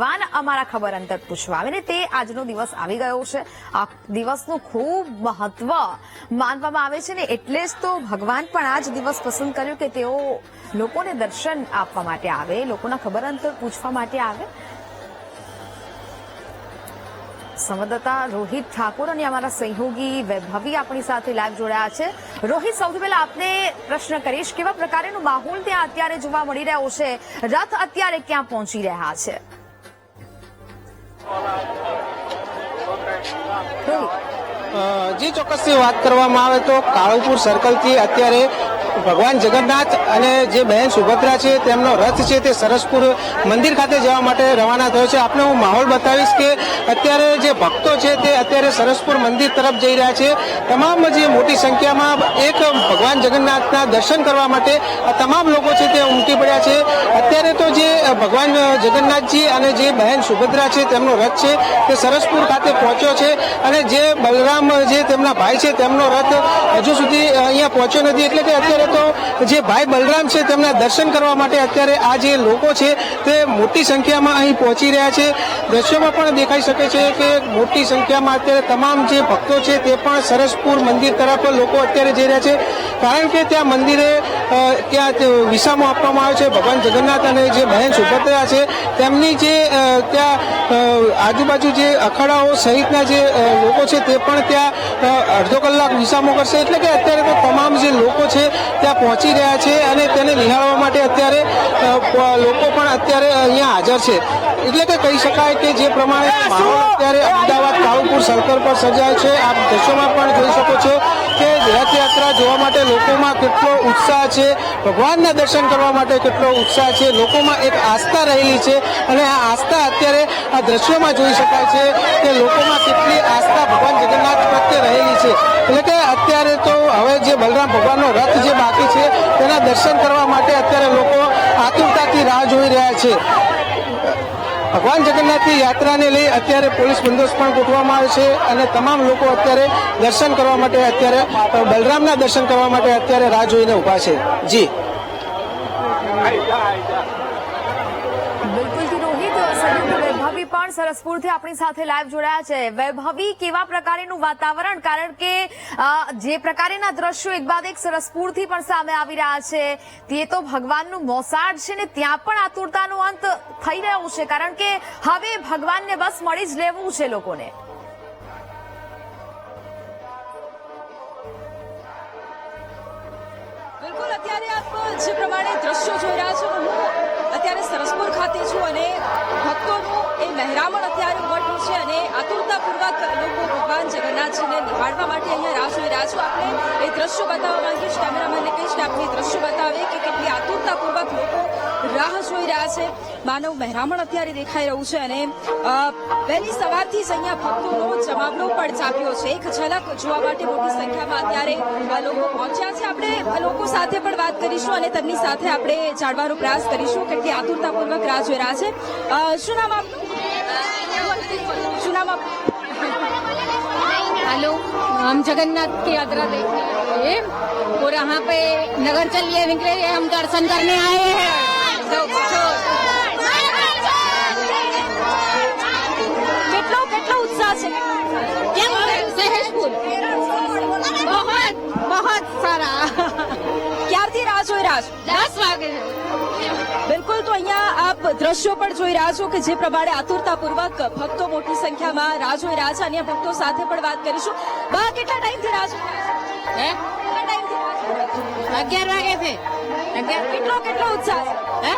ભગવાન અમારા ખબર અંતર પૂછવા આવે ને તે આજનો દિવસ આવી ગયો છે. આ દિવસનું ખૂબ મહત્વ માનવામાં આવે છે ને એટલે જ તો ભગવાન પણ આ જ દિવસ પસંદ કર્યો કે તેઓ લોકોને દર્શન આપવા માટે આવે, લોકોના ખબર અંતર પૂછવા માટે આવે. સંવાદદાતા રોહિત ઠાકોર અને અમારા સહયોગી વૈભવી આપણી સાથે લાઈવ જોડાયા છે. રોહિત, સૌથી પહેલા આપને પ્રશ્ન કરીશ, કેવા પ્રકારનો માહોલ ત્યાં અત્યારે જોવા મળી રહ્યો છે? રથ અત્યારે ક્યાં પહોંચી રહ્યા છે? જી ચોક્કસથી વાત કરવામાં આવે તો કાળુપુર સર્કલથી અત્યારે ભગવાન જગન્નાથ અને જે બહેન સુભદ્રા છે, તેમનો રથ છે તે સરસપુર મંદિર ખાતે જવા માટે રવાના થયો છે. આપને હું માહોલ બતાવીશ કે અત્યારે જે ભક્તો છે તે અત્યારે સરસપુર મંદિર તરફ જઈ રહ્યા છે. તમામ જે મોટી સંખ્યામાં એક ભગવાન જગન્નાથના દર્શન કરવા માટે આ તમામ લોકો છે તે ઉમટી પડ્યા છે. ભગવાન જગન્નાથજી અને જે બહેન સુભદ્રા છે, તેમનો રથ છે, તે સરસપુર ખાતે પહોંચ્યો છે અને જે બલરામ જે તેમના ભાઈ છે, તેમનો રથ હજુ સુધી અહીંયા પહોંચ્યો નથી. એટલે કે અત્યારે તો જે ભાઈ બલરામ છે, તેમના દર્શન કરવા માટે અત્યારે આ જે લોકો છે, તે મોટી સંખ્યામાં અહીં પહોંચી રહ્યા છે. દ્રશ્યોમાં પણ દેખાઈ શકે છે કે મોટી સંખ્યામાં અત્યારે તમામ જે ભક્તો છે, તે પણ સરસપુર મંદિર તરફ લોકો અત્યારે જઈ રહ્યા છે. કારણ કે ત્યાં મંદિરે ત્યાં વિસામો આપવામાં આવે છે. ભગવાન જગન્નાથ અને જે બહેન સુભદ્રા છે. તેમની જે ત્યાં આજુબાજુ જે અખાડાઓ સહિતના જે લોકો છે તે પણ ત્યાં અડધો કલાક વિસામો કરશે. એટલે કે અત્યારે તો તમામ જે લોકો છે ત્યાં પહોંચી રહ્યા છે અને તેને નિહાળવા માટે અત્યારે લોકો પણ અત્યારે અહીંયા હાજર છે. એટલે કે કહી શકાય કે જે પ્રમાણે અત્યારે અમદાવાદ કાળુપુર સર્કલ પર સજાય છે. આપ દ્રશ્યોમાં પણ જોઈ શકો છો કે રથયાત્રા જોવા માટે લોકોમાં કેટલો ઉત્સાહ છે? ભગવાનના દર્શન કરવા માટે કેટલો ઉત્સાહ છે? લોકોમાં એક આસ્થા રહેલી છે અને આ આસ્થા અત્યારે આ દ્રશ્યોમાં જોઈ શકાય છે કે લોકોમાં કેટલી આસ્થા ભગવાન જગન્નાથ પ્રત્યે રહેલી છે. એટલે કે અત્યારે તો હવે જે બલરામ ભગવાનનો રથ જે બાકી છે, તેના દર્શન કરવા માટે અત્યારે લોકો આતુરતાથી રાહ જોઈ રહ્યા છે. ભગવાન જગન્નાથની યાત્રાને લઈ અત્યારે પોલીસ બંદોબસ્ત પણ ગોઠવવામાં આવે છે અને તમામ લોકો અત્યારે દર્શન કરવા માટે અત્યારે બલરામના દર્શન કરવા માટે અત્યારે રાહ જોઈને ઊભા છે. જી બિલકુલથી રોહિત સહયોગી વૈભવી પણ સરસપુરથી આપણી સાથે લાઈવ જોડાયા છે. વૈભવી, કેવા પ્રકારનું વાતાવરણ? કારણ કે જે પ્રકારના દ્રશ્યો એક બાદ એક સરસપુરથી પણ સામે આવી રહ્યા છે. તે તો ભગવાનનું મોસાળ છે ને ત્યાં પણ આતુરતાનો અંત થઈ રહ્યો છે. કારણ કે હવે ભગવાનને બસ મળી જ લેવું છે લોકોને. બિલકુલ, અત્યારે આપ જે પ્રમાણે દ્રશ્યો જોઈ રહ્યા છો હું અત્યારે સરસપુર ખાતે છું અને ભક્તોનું એ મહેરામણ અત્યારે ઉમટ્યું છે અને આતુરતાપૂર્વક લોકો ભગવાન જગન્નાથજીને નિહાળવા માટે અહીંયા રાહ જોઈ રહ્યા છો. આપણે એ દ્રશ્યો બતાવવા માંગીશ કેમેરામેનને કહીશ કે આપણે દ્રશ્યો બતાવે કે કેટલી આતુરતાપૂર્વક લોકો રાહ જોઈ રહ્યા છે માનવ મહેરામણ અત્યારે દેખાઈ રહ્યું છે અને અ, વહેલી સવારથી જ અહીંયા ભક્તોનો જમાવડો પણ ચાપ્યો છે એક ઝલક જોવા માટે મોટી સંખ્યામાં અત્યારે આ લોકો પહોંચ્યા છે આપણે આ લોકો સાથે પણ વાત કરીશું અને તેમની સાથે આપણે જાણવાનો પ્રયાસ કરીશું કેટલી આતુરતાપૂર્વક રાહ જોઈ રહ્યા છે અ, શું નામ આપનું શું નામ આપનું हेलो हम जगन्नाथ की यात्रा देखने आए हैं और यहाँ पे नगर चलिए निकले हैं, हम दर्शन करने आए हैं तो, तो, કેટલો કેટલો ઉત્સાહ છે? કેમ સહેજપુર. બહોત સારા. ક્યારથી રાહ જોઈ રહ્યા વાગે બિલકુલ તો અહીંયા આપ દ્રશ્યો પણ જોઈ રહ્યા છો કે જે પ્રમાણે આતુરતાપૂર્વક ભક્તો મોટી સંખ્યામાં રાહ જોઈ રહ્યા છે. અને ભક્તો સાથે પણ વાત કરીશું. બા કેટલા ટાઈમથી રાહ જોઈ રહ્યા છો? અગિયાર વાગે છે. કેટલો કેટલો ઉત્સાહ છે? है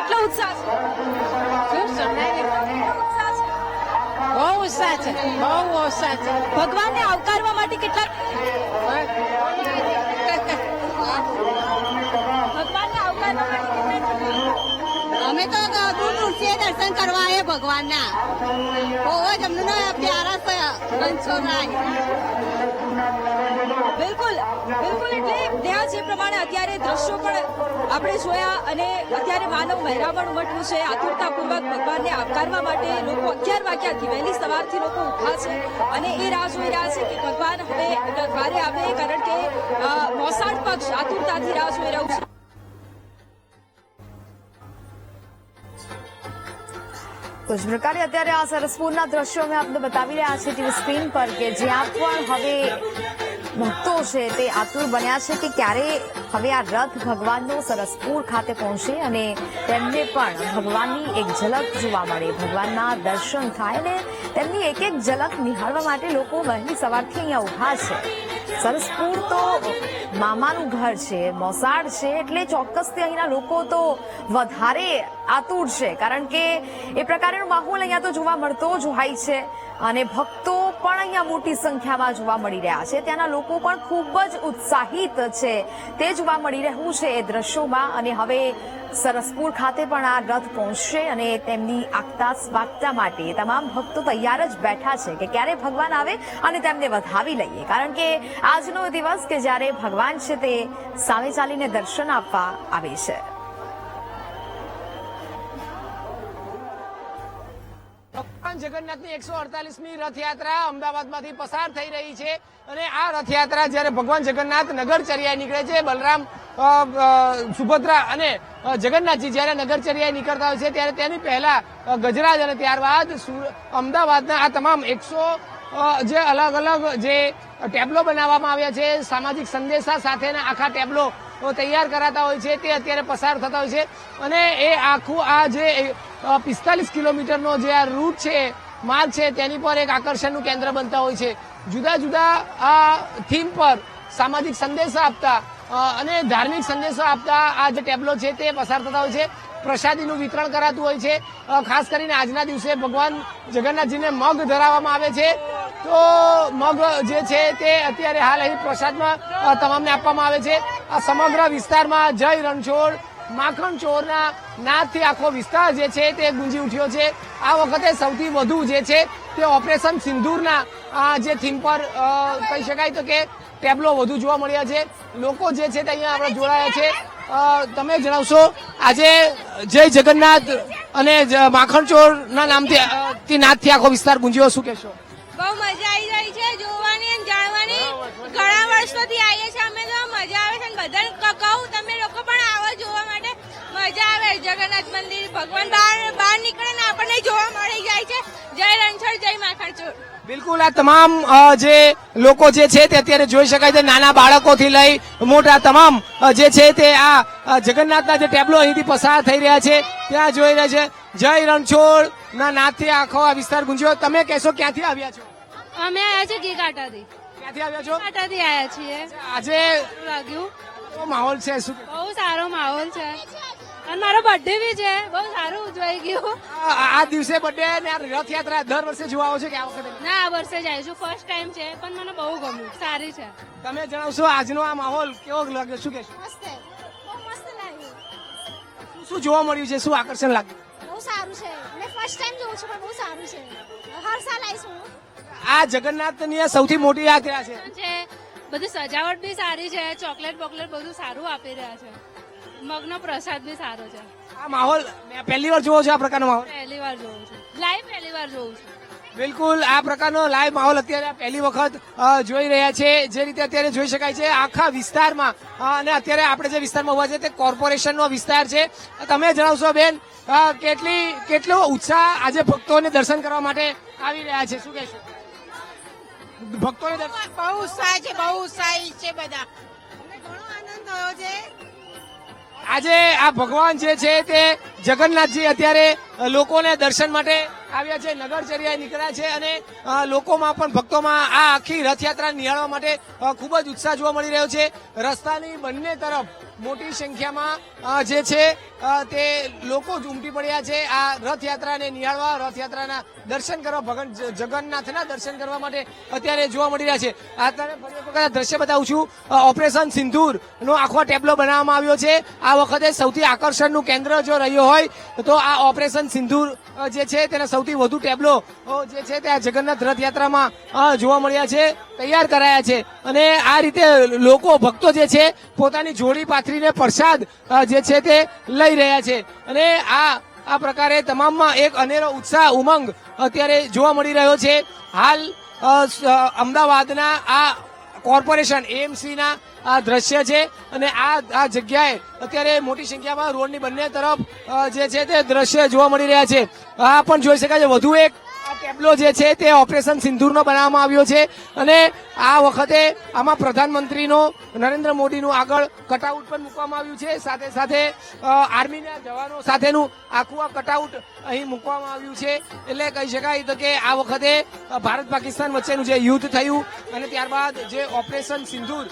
એટલો ઉત્સાહ છે. બહુ ઉત્સાહ છે. બહુ ઉત્સાહ છે. ભગવાનને આવકારવા માટે કેટલા ભગવાનને આવકારવા માટે અમે તો દૂર છીએ દર્શન કરવા આए ભગવાનના. બહુ જ અમને પ્યારા છે બિલકુલ. બિલકુલ એટલે ત્યાં જે પ્રમાણે અત્યારે દ્રશ્યો પણ આપણે જોયા અને અત્યારે માનવ મહેરામણ ઉમટ્યું છે, આતુરતાપૂર્વક ભગવાનને આવકારવા માટે લોકો અગિયાર વાગ્યાથી વહેલી સવારથી લોકો ઊભા છે અને એ રાહ જોઈ રહ્યા છે કે ભગવાન હવે દ્વારે આવે કારણ કે મોસાળ પક્ષ આતુરતાથી રાહ જોઈ રહ્યું છે. તો જ પ્રકારે અત્યારે આ સરસપુરના દ્રશ્યો અમે આપને બતાવી રહ્યા છે ટીવી સ્ક્રીન પર કે જ્યાં પણ હવે ભક્તો છે તે આતુર બન્યા છે કે ક્યારે હવે આ રથ ભગવાનનો સરસપુર ખાતે પહોંચે અને તેમને પણ ભગવાનની એક ઝલક જોવા મળે. ભગવાનના દર્શન થાય ને તેમની એક એક ઝલક નિહાળવા માટે લોકો વહેલી સવારથી અહીંયા ઊભા છે. સરસપુર તો મામાનું ઘર છે, મોસાળ છે, એટલે ચોક્કસથી અહીંના લોકો તો વધારે આતુર છે. કારણ કે એ પ્રકારનો માહોલ અહીંયા તો જોવા મળતો જ હોય છે અને ભક્તો પણ અહીંયા મોટી સંખ્યામાં જોવા મળી રહ્યા છે. ત્યાંના લોકો પણ ખૂબ જ ઉત્સાહિત છે. તે જોવા મળી રહ્યું છે એ દ્રશ્યોમાં અને હવે સરસપુર ખાતે પણ આ રથ પહોંચશે અને તેમની આગતા સ્વાગતા માટે તમામ ભક્તો તૈયાર જ બેઠા છે કે ક્યારે ભગવાન આવે અને તેમને વધાવી લઈએ. કારણ કે આજનો દિવસ કે જ્યારે ભગવાન છે તે સામે ચાલીને દર્શન આપવા આવે છે. જગન્નાથની એકસો અડતાલીસમી રથયાત્રા અમદાવાદમાંથી પસાર થઈ રહી છે અને આ રથયાત્રા જ્યારે ભગવાન જગન્નાથ નગરચર્યાએ નીકળે છે, બલરામ સુભદ્રા અને જગન્નાથજી જ્યારે નગરચર્યાએ નીકળતા હોય છે, ત્યારે તેની પહેલા ગજરાજ અને ત્યારબાદ અમદાવાદના આ તમામ એકસો જે અલગ અલગ જે ટેબ્લો બનાવવામાં આવ્યા છે, સામાજિક સંદેશા સાથેના આખા ટેબ્લો તૈયાર કરાતા હોય છે, તે અત્યારે પસાર થતા હોય છે. અને એ આખું આ જે પિસ્તાલીસ કિલોમીટરનો જે આ રૂટ છે, માર્ગ છે, તેની પર એક આકર્ષણનું કેન્દ્ર બનતા હોય છે. જુદા જુદા આ થીમ પર સામાજિક સંદેશા આપતા અને ધાર્મિક સંદેશો આપતા આ જે ટેબ્લો છે, તે પસાર થતા હોય છે. પ્રસાદીનું વિતરણ કરાતું હોય છે. ખાસ કરીને આજના દિવસે ભગવાન જગન્નાથજીને મગ ધરાવવામાં આવે છે. તો મગ જે છે, તે અત્યારે હાલ અહીં પ્રસાદમાં તમામને આપવામાં આવે છે. આ સમગ્ર વિસ્તારમાં જય રણછોડ. માખણ ચોરના નાદથી આખો વિસ્તાર જે છે તે ગુંજી ઉઠ્યો છે. આ વખતે સૌથી વધુ જે છે તે ઓપરેશન સિંદૂરના જે થીમ પર કહી શકાય તો કે ટેબલો વધુ જોવા મળ્યા છે. લોકો જે છે તે અહીંયા આપણે જોડાયા છે. તમે જણાવશો, આજે જય જગન્નાથ અને માખણચોરના માખણ ચોરના નામથી નાથથી આખો વિસ્તાર ગુંજ્યો, શું કહેશો? બહુ મજા આવી રહી છે, જોવાની જાણવાની. ઘણા વર્ષોથી આવીએ છીએ અમે તો. મજા આવે છે અને બધાને કહું તમે લોકો પણ આવો જોવા માટે. મજા આવે. જગન્નાથ મંદિર ભગવાન બહાર બહાર નીકળે ને આપણને જોવા મળી જાય છે. જય રણછોડ જય માખણચોર બિલકુલ આ તમામ જે લોકો જે છે તે અત્યારે જોઈ શકાય છે. નાના બાળકોથી લઈ મોટા તમામ જે છે તે આ જગન્નાથના જે ટેબલો અહીંથી પસાર થઈ રહ્યા છે. ત્યાં જોઈ રહ્યા છે. જય રણછોડ. ના નાથથી આખો આ વિસ્તાર ગુંજ્યો. તમે કહેશો ક્યાંથી આવ્યા છો? અમે આવ્યા છીએ ઘી કાંટાથી ક્યાંથી આવ્યા છો? કાંટાથી આવ્યા છીએ. આજે લાગ્યું? કેવો માહોલ છે? શું બહુ સારો માહોલ છે. અને મારો બર્થડે બી છે. બહુ સારું ઉજવાઈ ગયું. આ દિવસે બર્થડે ને આ રથયાત્રા દર વર્ષે જોવા આવો છો કે આ વખતે? ના આ વર્ષે જ આવી છું. ફર્સ્ટ ટાઈમ છે પણ મને બહુ ગમ્યું. સારી છે. તમે જણાવશો આજનો આ માહોલ કેવો લાગ્યો? શું કહેશો? મસ્ત બહુ મસ્ત લાગ્યું. શું- શું જોવા મળ્યું છે? શું આકર્ષણ લાગ્યું? બહુ સારું છે. મેં ફર્સ્ટ ટાઈમ જોઉં છું પણ બહુ સારું છે. હર સાલ આવીશ હું. આ જગન્નાથની સૌથી મોટી યાત્રા છે. બધી સજાવટ બી સારી છે ચોકલેટ બોકલેટ બધું સારું આપી રહ્યા છે. મગનો પ્રસાદ બી સારો છે. આ માહોલ મેં પહેલી વાર જોવો છે આ પ્રકારનો માહોલ? પહેલી વાર જોઉં છું. લાઈવ પહેલી વાર જોઉં છું. બિલકુલ આ પ્રકારનો લાઈવ માહોલ અત્યારે પહેલી વખત જોઈ રહ્યા છે. જે રીતે અત્યારે જોઈ શકાય છે આખા વિસ્તારમાં અને અત્યારે આપણે જે વિસ્તારમાં ઊભા છે તે કોર્પોરેશનનો વિસ્તાર છે. તમે જણાવશો બેન કેટલી કેટલો ઉત્સાહ આજે ભક્તોને દર્શન કરવા માટે આવી રહ્યા છે? શું કહેશો? ભક્તોને બહુ ઉત્સાહ છે બહુ ઉત્સાહી છે બધા. ઘણો આનંદ થયો છે? આજે આ ભગવાન જે છે તે જગન્નાથજી અત્યારે લોકોને દર્શન માટે આવ્યા છે નગરચર્યાએ નીકળ્યા છે અને લોકોમાં પણ ભક્તોમાં આ આખી રથયાત્રા નિહાળવા માટે ખૂબ જ ઉત્સાહ જોવા મળી રહ્યો છે. રસ્તાની બંને તરફ મોટી સંખ્યામાં જે છે તે લોકો જ ઉમટી પડ્યા છે આ રથયાત્રાને નિહાળવા, રથયાત્રાના દર્શન કરવા, ભગવાન જગન્નાથના દર્શન કરવા માટે અત્યારે જોવા મળી રહ્યા છે. આ તમને ફરી દ્રશ્ય બતાવું છું. ઓપરેશન સિંધુર નો આખો ટેબ્લો બનાવવામાં આવ્યો છે. આ વખતે સૌથી આકર્ષણનું કેન્દ્ર જો રહ્યો હોય, તો આ ઓપરેશન સિંધુર જે છે તેના સૌથી વધુ ટેબ્લો જે છે તે આ જગન્નાથ રથયાત્રામાં જોવા મળ્યા છે. તૈયાર કરાયા છે. અને આ રીતે લોકો, ભક્તો જે છે, પોતાની જોડી પાથરીને પ્રસાદ જે છે તે લઈ રહ્યા છે. અને આ આ પ્રકારે તમામમાં એક અનેરો ઉત્સાહ, ઉમંગ અત્યારે જોવા મળી રહ્યો છે. હાલ અમદાવાદના આ કોર્પોરેશન એમસીના આ દ્રશ્ય છે. અને આ આ જગ્યાએ અત્યારે મોટી સંખ્યામાં રોડની બંને તરફ જે છે તે દ્રશ્ય જોવા મળી રહ્યા છે. આ પણ જોઈ શકાય છે. વધુ એક આ ટેબ્લો જે છે તે ઓપરેશન સિંધુરનો બનાવવામાં આવ્યો છે. અને આ વખતે આમાં પ્રધાનમંત્રીનો નરેન્દ્ર મોદીનું આગળ કટઆઉટ પણ મૂકવામાં આવ્યું છે. સાથે સાથે આર્મીના જવાનો સાથેનું આખું આ કટઆઉટ અહીં મૂકવામાં આવ્યું છે. એટલે કહી શકાય તો કે આ વખતે ભારત પાકિસ્તાન વચ્ચેનું જે યુદ્ધ થયું અને ત્યારબાદ જે ઓપરેશન સિંધુર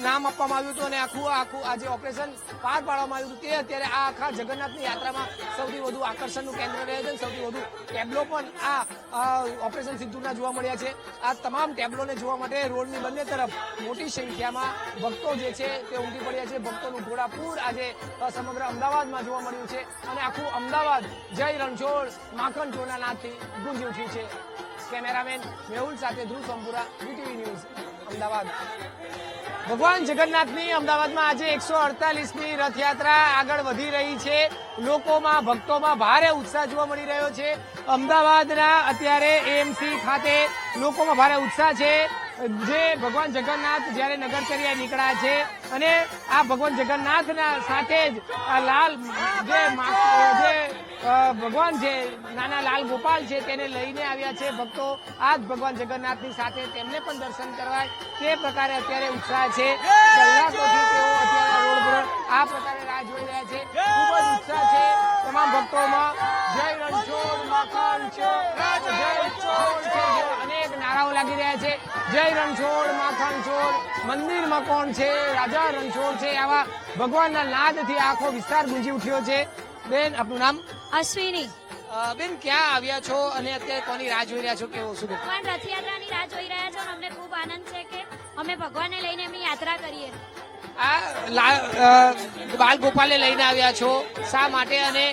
નામ આપવામાં આવ્યું હતું અને આખું આખું આ જે ઓપરેશન પાર પાડવામાં આવ્યું હતું તે અત્યારે આ આખા જગન્નાથની યાત્રામાં સૌથી વધુ આકર્ષણનું કેન્દ્ર રહે છે સૌથી વધુ ટેબ્લો પણ આ ઓપરેશન સિંધુરના જોવા મળ્યા છે. આ તમામ ટેબ્લોને જોવા માટે રોડની બંને તરફ મોટી સંખ્યામાં ભક્તો જે છે તે ઉમટી પડ્યા છે. ભક્તોનું ઘોડાપૂર આજે સમગ્ર અમદાવાદમાં જોવા મળ્યું છે અને આખું અમદાવાદ જય રણછોડ માખણ ચોરના નાદથી ગુંજી ઉઠ્યું છે. કેમેરામેન મેહુલ સાથે Dhruv Sampura, V T V news, Ahmedabad. ભગવાન જગન્નાથની અમદાવાદમાં આજે એકસો અડતાલીસમી રથયાત્રા આગળ વધી રહી છે. લોકોમાં, ભક્તોમાં ભારે ઉત્સાહ જોવા મળી રહ્યો છે. અમદાવાદના અત્યારે એમસી ખાતે લોકોમાં ભારે ઉત્સાહ છે. જે ભગવાન જગન્નાથ જ્યારે નગરચર્યા નીકળ્યા છે અને આ ભગવાન જગન્નાથના સાથે જ આ લાલ જે જે ભગવાન છે નાના લાલ ગોપાલ છે તેને લઈને આવ્યા છે ભક્તો. આ જ ભગવાન જગન્નાથની સાથે તેમને પણ દર્શન કરવાય તે પ્રકારે અત્યારે ઉત્સાહ છે. કલાકોથી તેઓ અત્યારે આ પ્રકારે રાહ જોઈ રહ્યા છે. ખૂબ જ ઉત્સાહ છે તમામ ભક્તોમાં. જય રણછોડ માખણ છે. લાગી રહ્યા છે. જય રણછોડ માખણ મંદિરમાં કોણ છે? રાજા રણછોડ છે. આવા ભગવાનના નાદથી આખો વિસ્તાર ગુંજી ઉઠ્યો છે. બેન આપનું નામ? અશ્વિની. બેન ક્યાં આવ્યા છો અને અત્યારે કોની રાહ જોઈ રહ્યા છો? કેવું શું? ભગવાન રથયાત્રાની રાહ જોઈ રહ્યા છો અમને ખૂબ આનંદ છે કે અમે ભગવાનને લઈને એમની યાત્રા કરીએ. આ બાલ ગોપાલને લઈને આવ્યા છો. શા માટે? અને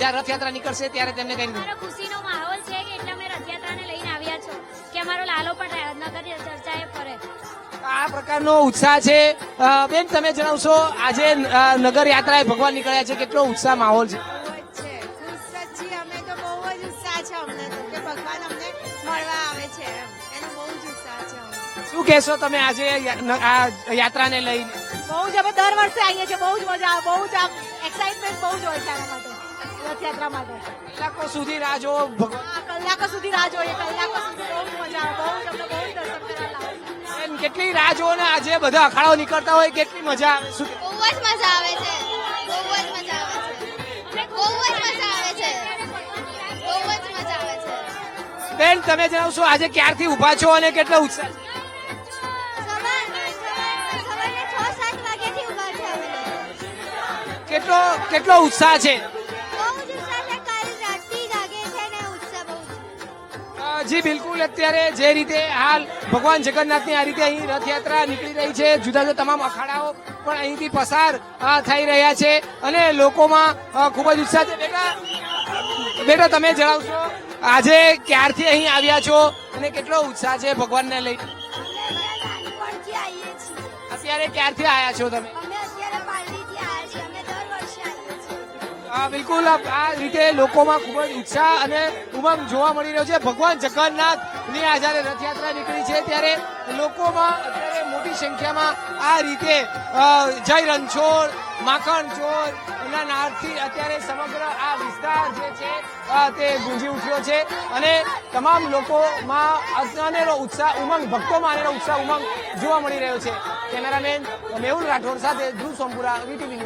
જ્યારે રથયાત્રા નીકળશે ત્યારે તેમને કઈ આ પ્રકારનો ઉત્સાહ છે. બેન તમે જણાવશો આજે નગર યાત્રાએ ભગવાન નીકળ્યા છે. કેટલો ઉત્સાહ માહોલ છે. શું કહેશો તમે આજે આ યાત્રાને લઈને? બહુ જ અમે દર વર્ષે આવીએ છીએ. બહુ જ મજા આવે. બહુ જ એક્સાઇટમેન્ટ બહુ જ હોય છે આના માટે. રથયાત્રા માટે. કલાકો સુધી રાહ જોવો. કલાકો સુધી રાહ જોઈએ. કલાકો સુધી બહુ મજા આવે. બહુ જ અમને બહુ દર્શન કરવા બેન, કેટલી રાહ જુઓ ને આજે બધા અખાડાઓ નીકળતા હોય કેટલી મજા આવે શું બહુ જ મજા આવે છે. બહુ જ મજા આવે છે. બહુ જ મજા આવે છે. બહુ જ મજા આવે છે. બેન તમે જણાવશો આજે ક્યારથી ઊભા છો અને કેટલો ઉત્સાહ. કેટલો કેટલો ઉત્સાહ છે? જી બિલકુલ. અત્યારે જે રીતે હાલ ભગવાન જગન્નાથની આ રીતે અહીં રથયાત્રા નીકળી રહી છે જુદા જુદા તમામ અખાડાઓ પણ અહીંથી પસાર થઈ રહ્યા છે. અને લોકોમાં ખૂબ જ ઉત્સાહ છે. બેટા બેટા તમે જણાવશો આજે ક્યારથી અહીં આવ્યા છો અને કેટલો ઉત્સાહ છે ભગવાનને લઈ અત્યારે ક્યારથી આવ્યા છો તમે? બિલકુલ આ રીતે લોકોમાં ખૂબ જ ઉત્સાહ અને ઉમંગ જોવા મળી રહ્યો છે. ભગવાન જગન્નાથની આ જયારે રથયાત્રા નીકળી છે ત્યારે લોકોમાં અત્યારે મોટી સંખ્યામાં આ રીતે જય રણછોડ, માખણ ચોર ના નાદથી અત્યારે સમગ્ર આ વિસ્તાર જે છે તે ગુંજી ઉઠ્યો છે. અને તમામ લોકોમાં અનેરો ઉત્સાહ, ઉમંગ, ભક્તોમાં અનેરો ઉત્સાહ, ઉમંગ જોવા મળી રહ્યો છે. કેમેરામેન મેહુલ રાઠોડ સાથે ધ્રુવ સોમપુરા, વીટીવી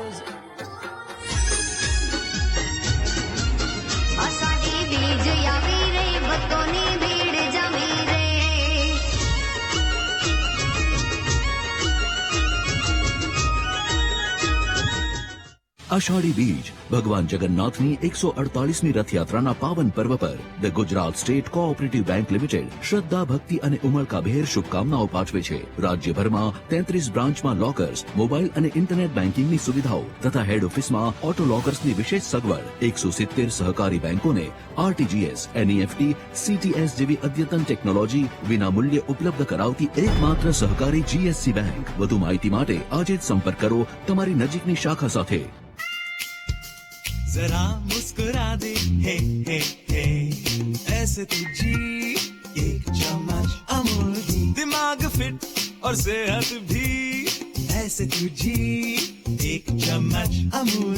ન્યૂઝ અષાઢી બીજ, ભગવાન જગન્નાથની એકસો અડતાલીસમી રથયાત્રાના પાવન પર્વ પર the Gujarat state cooperative bank limited શ્રદ્ધા, ભક્તિ અને ઉમળકાભેર શુભકામનાઓ પાઠવે છે. રાજ્યભરમાં તેત્રીસ બ્રાન્ચમાં લોકર્સ, મોબાઈલ અને ઇન્ટરનેટ બેન્કિંગની સુવિધાઓ તથા હેડ ઓફિસમાં ઓટો લોકર્સની વિશેષ સગવડ. એકસો સિત્તેર સહકારી બેંકોને આરટીજીએસ, એનઈએફટી, સીટીએસ જેવી અદ્યતન ટેકનોલોજી વિના મૂલ્યે ઉપલબ્ધ કરાવતી એકમાત્ર સહકારી જીએસસી બેંક. વધુ માહિતી માટે આજે જ સંપર્ક કરો તમારી નજીકની શાખા સાથે. जरा मुस्कुरा दे। हे हे हे। ऐसे तुझी एक चम्मच अमूल दिमाग फिट और सेहत भी। ऐसे तुझी एक चम्मच अमूल